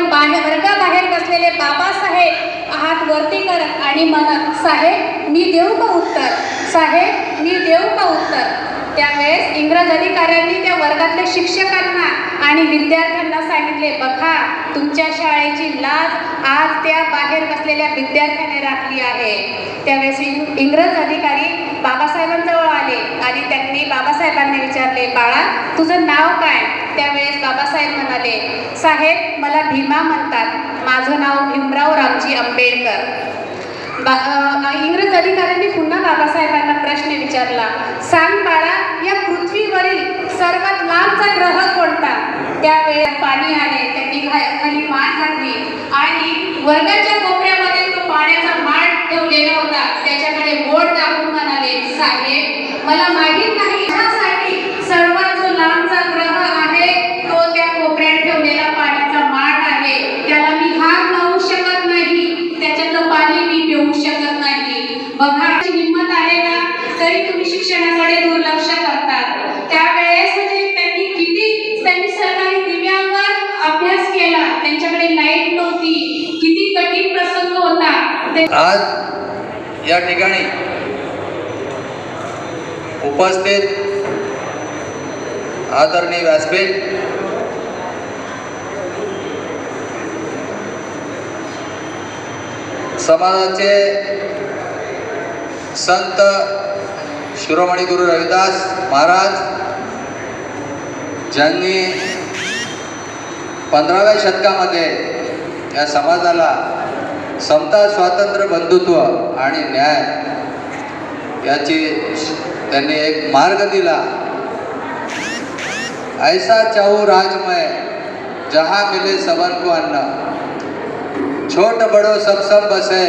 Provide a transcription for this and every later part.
आपण बाहेर वर्गाबाहेर बसलेले बाबासाहेब हात वरती कर आणि म्हणत साहेब मी देऊ का उत्तर? साहेब मी देऊ का उत्तर? त्यावेळेस इंग्रज अधिकाऱ्यांनी शिक्षकांना आणि विद्यार्थ्यांना सांगितले बघा तुमच्या शाळेची लाज आज त्या बाहेर बसलेल्या विद्यार्थ्याने राखली आहे. त्यावेळेस इंग्रज अधिकारी बाबासाहेबांजवळ आले आणि त्यांनी बाबासाहेबांना विचारले बाळा तुझं नाव काय? त्यावेळेस बाबासाहेब म्हणाले साहेब मला भीमा म्हणतात. माझं नाव भीमराव रामजी आंबेडकर. बा इंग्रज अधिकाऱ्यांनी पुन्हा बाबासाहेबांना प्रश्न विचारला सांग बाळा या पृथ्वीवरील सर्वात लांबचा ग्रह कोणता? त्यावेळेस पाणी आले त्यांनी खाली मान घातली आणि वर्गाच्या कोपऱ्यामध्ये तो पाण्याचा माठ ठेवलेला होता. त्याच्याकडे बोट दाखवून म्हणाले साहेब मला माहीत नाही ह्यासाठी सर्वात जो लांबचा ग्रह आहे तो त्या कोपऱ्यात ठेवलेला पाण्याचा माठ आहे. त्याला मी हात लावू शकत नाही. त्याच्यातलं पाणी मी पिऊ शकत नाही. बघा हिंमत आहे का तरी तुम्ही शिक्षणाकडे दुर्लक्ष करतात. त्यावेळेस म्हणजे त्यांनी किती त्यांनी सरकारी दिव्यांवर अभ्यास केला त्यांच्याकडे लाइट नव्हती किती कठीण प्रसंग होता. ते आज या ठिकाणी उपस्थित आदरणीय व्यासपीठ समाजाचे संत शिरोमणी गुरु रविदास महाराज ज्यांनी पंधराव्या शतकामध्ये या समाजाला समता स्वातंत्र्य बंधुत्व आणि न्याय याची त्यांनी एक मार्ग दिला. ऐसा चाहू राजमय जहा मिले सबन को अन्न. छोट बडो सब सब बसे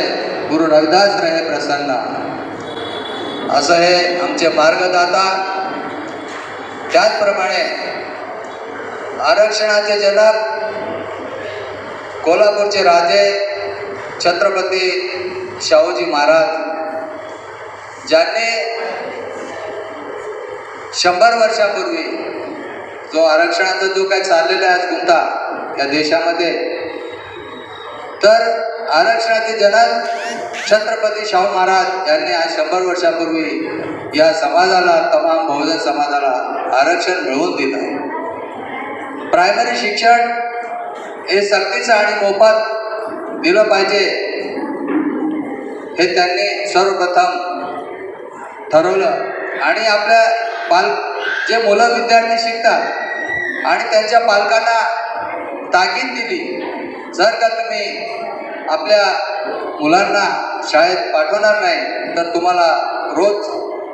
गुरु रविदास रहे प्रसन्न. असं हे आमचे मार्गदाता. त्याचप्रमाणे आरक्षणाचे जनक कोल्हापूरचे राजे छत्रपती शाहूजी महाराज ज्यांनी शंभर वर्षापूर्वी जो आरक्षणाचा जो काही चाललेला आहे आज गुंता या देशामध्ये तर आरक्षणाचे जनक छत्रपती शाहू महाराज यांनी आज शंभर वर्षापूर्वी या समाजाला तमाम बहुजन समाजाला आरक्षण मिळवून दिलं प्रायमरी शिक्षण हे सक्तीचं आणि मोफत दिलं पाहिजे हे त्यांनी सर्वप्रथम ठरवलं. आणि आपल्या पाल जे मुलं विद्यार्थी शिकतात आणि त्यांच्या पालकांना ताकीद दिली जर का तुम्ही आपल्या मुलांना शाळेत पाठवणार नाही तर तुम्हाला रोज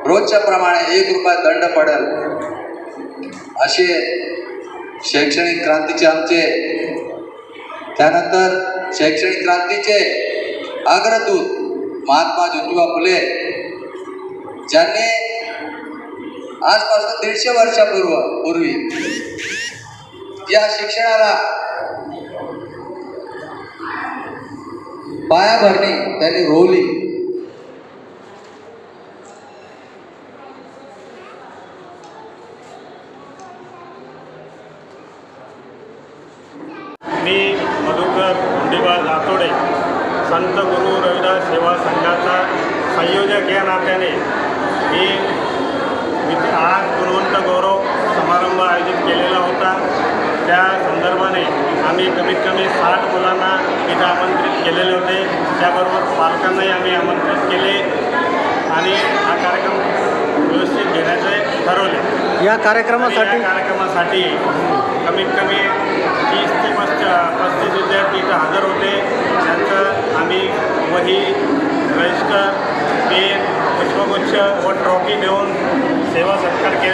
रोजच्या प्रमाणे एक रुपया दंड पडेल. असे शैक्षणिक क्रांतीचे आमचे त्यानंतर शैक्षणिक क्रांतीचे अग्रदूत महात्मा ज्योतिबा फुले ज्यांनी आजपासून दीडशे वर्षापूर्व पूर्वी या शिक्षणाला पायाभरणी त्यांनी रोवली. मी मधुकर धोंडीबा जातोडे संत गुरु रविदास सेवा संघाचा संयोजक या नात्याने मी आज गुणवंत गौरव समारंभ आयोजित केलेला होता. त्या संदर्भाने आम्ही कमीत कमी साठ मुलांना इथं आमंत्रित केलेले होते. त्याबरोबर पालकांनाही आम्ही आमंत्रित केले आणि हा कार्यक्रम व्यवस्थित घेण्याचे ठरवले. या कार्यक्रमासाठी? कार्यक्रमासाठी कमीत कमी तीस ते पस्त पस्तीस विद्यार्थी इथं हजर होते. त्यांचं आम्ही वही रजिस्टर पेन पुष्पगुच्छ व ट्रॉफी देऊन सेवा सत्कार के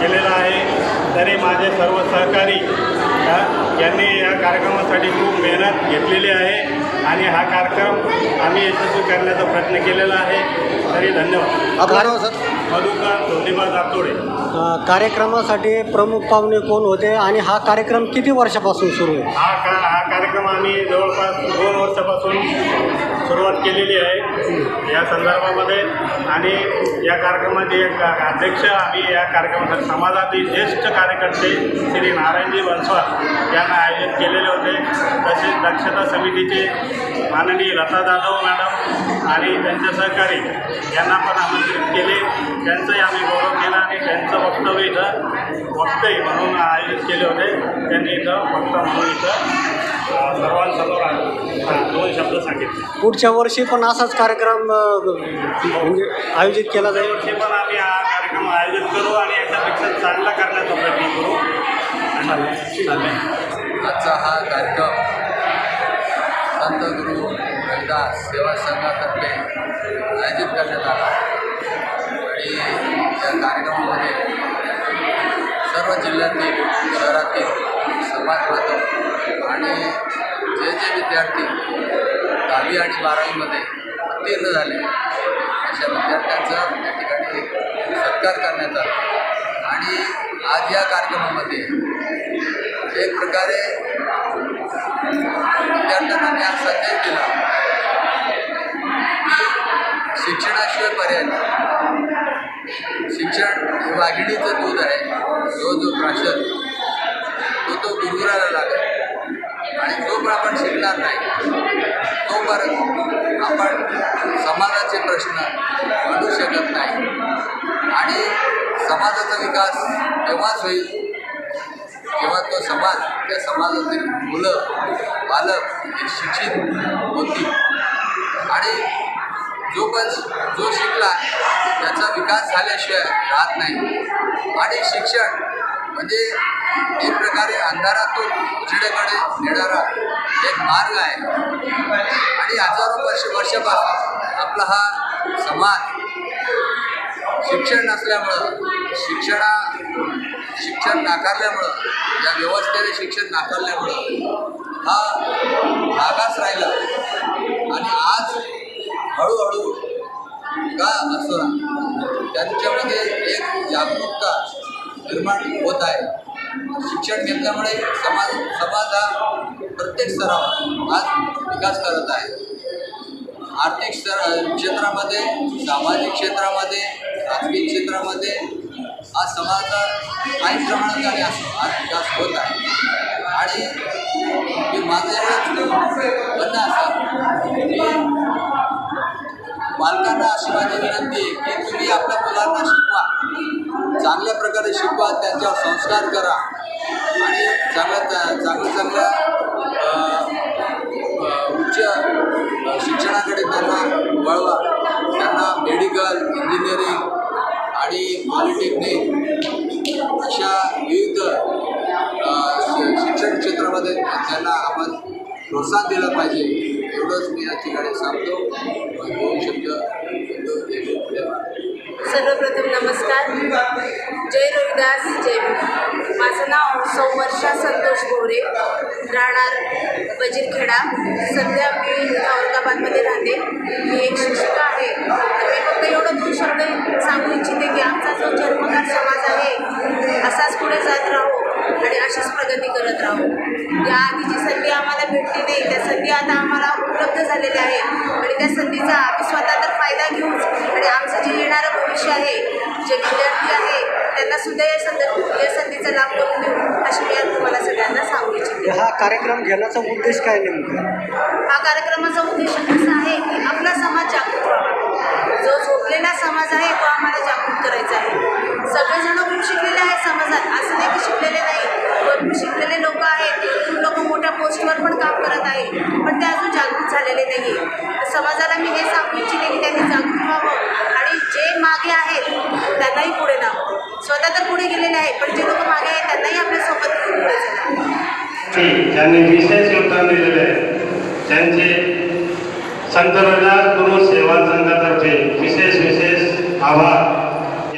केलेला आहे. तरी माझे सर्व सहकारी यांनी या कार्यक्रमासाठी खूप मेहनत घेतलेली आहे आणि हा कार्यक्रम आम्ही यशस्वी करण्याचा प्रयत्न केलेला आहे. तरी धन्यवाद. आपलं सर? मधुकर धोंडीबा जातोडे कार्यक्रमासाठी प्रमुख पाहुणे कोण होते आणि हा कार्यक्रम किती वर्षापासून सुरू आहे? हा का हा कार्यक्रम आम्ही जवळपास दोन वर्षापासून सुरुवात केलेली आहे. या संदर्भामध्ये आणि या कार्यक्रमाचे एक अध्यक्ष आम्ही या कार्यक्रमासाठी समाजातील ज्येष्ठ कार्यकर्ते श्री नारायणजी बनस्वार यांना आयोजित केलेले होते. तसेच दक्षता समितीचे माननीय लता जाधव मॅडम आणि त्यांचे सहकारी यांना पण आमंत्रित केले. त्यांचंही आम्ही गौरव केला आणि त्यांचं वक्तव्य इथं वक्तव्य म्हणून आयोजित केले होते. त्यांनी इथं वक्ता म्हणून इथं सर्वांचं सर्वांसमोर आ- दोन शब्द सांगितले. पुढच्या वर्षी पण असाच कार्यक्रम म्हणजे आयोजित केला जाईल. यावर्षी पण आम्ही हा कार्यक्रम आयोजित करू आणि याच्यापेक्षा चांगला करण्याचा प्रयत्न करू. आजचा हा कार्यक्रम संत गुरु रविदास सेवा संघातर्फे आयोजित करण्यात आला. आणि या कार्यक्रमामध्ये सर्व जिल्ह्यातील शहरातील समाज बांधव आणि जे जे विद्यार्थी दहावी आणि बारावीमध्ये उत्तीर्ण झाले. अशा विद्यार्थ्यांचा या ठिकाणी सत्कार करण्यात आला आणि आज या कार्यक्रमामध्ये एक प्रकारे विद्यार्थ्यांना ज्ञान आज संदेश दिला. की शिक्षणाशिवाय पर्याय शिक्षण हे वाघिणीचं दूध आहे. जो जो प्राशन तो तो गुरुकुलाला लागला. आणि जो पण आपण शिकणार नाही तोपर्यंत आपण समाजाचे प्रश्न मांडू शकत नाही. आणि समाजाचा विकास तेव्हाच होईल? जेव्हा तो समाज त्या समाजातील मुलं बालक हे शिक्षित होती आणि जो पण जो शिकला त्याचा विकास झाल्याशिवाय राहत नाही. आणि शिक्षण म्हणजे एक प्रकारे अंधारातून उजडेकडे नेणारा एक मार्ग आहे. आणि हजारो वर्ष वर्षापासून आपला हा समाज शिक्षण नसल्यामुळं शिक्षणा शिक्षण नाकारल्यामुळं या व्यवस्थेने शिक्षण नाकारल्यामुळं हा मागास राहिला. आणि आज हळूहळू का असं त्यांच्यामध्ये एक जागरूकता निर्माण होत आहे. शिक्षण घेतल्यामुळे समाज समाज हा प्रत्येक स्तरावर आज विकास करत आहे. आर्थिक स्तर क्षेत्रामध्ये सामाजिक क्षेत्रामध्ये राजकीय क्षेत्रामध्ये आज समाजाचा काही प्रमाणात आणि आज आज विकास होत आहे. आणि मी माझं म्हणणं असं की पालकांना अशी माझी विनंती आहे की तुम्ही आपल्या मुलांना शिकवा. चांगल्या प्रकारे शिकवा त्यांच्यावर संस्कार करा. आणि चांगल्या चांगल्या चांगल्या उच्च शिक्षणाकडे त्यांना वळवा. त्यांना मेडिकल इंजिनिअरिंग आणि पॉलिटेक्निक अशा विविध शिक्षण क्षेत्रामध्ये त्यांना आपण प्रोत्साहन दिलं पाहिजे. एवढंच मी या ठिकाणी सांगतो. दोन शब्द सर्वप्रथम नमस्कार. जय रविदास जय माझं नाव सौवर्षा संतोष भोरे राहणार वजीरखेडा. सध्या मी औरंगाबादमध्ये राहते. मी एक शिक्षिका आहे. तर मी फक्त एवढं दोन शब्द सांगू इच्छिते की आमचा जो जन्मकार समाज आहे असाच पुढे जात राहू. आणि अशीच प्रगती करत राहू. या आधी जी संधी आम्हाला भेटली नाही त्या संधी आता आम्हाला उपलब्ध झालेल्या आहेत. आणि त्या संधीचा आम्ही स्वतः तर फायदा घेऊच. आणि आमचं जे येणारं भविष्य आहे जे विद्यार्थी आहे त्यांना सुद्धा या संदर्भ या संधीचा लाभ करून देऊ अशी मी आज तुम्हाला सगळ्यांना सांगू इच्छिते. हा कार्यक्रम घेण्याचा उद्देश काय नेमका? हा कार्यक्रमाचा उद्देश असा आहे की आपला समाज जागृत व्हावा. जो झोपलेला समाज आहे तो आम्हाला जागृत करायचा आहे. सगळेजण खूप शिकलेले आहेत समाजात. असं नाही की शिकलेले नाही. भरपूर शिकलेले लोक आहेत. खूप लोक मोठ्या पोस्टवर पण काम करत आहे पण ते अजून जागृत झालेले नाही आहे समाजाला मी हे सांगू इच्छिते की त्यांनी जागृत व्हावं. आणि जे मागे आहेत त्यांनाही पुढे न्यावं स्वतः तर पुढे गेलेले आहे पण जे लोक मागे आहेत त्यांनाही आपल्यासोबत घेऊन पुढे चला त्यांनी विशेष योगदान दिलेलं आहे त्यांचे संत गुरु सेवा संघातर्फे विशेष विशेष आभार.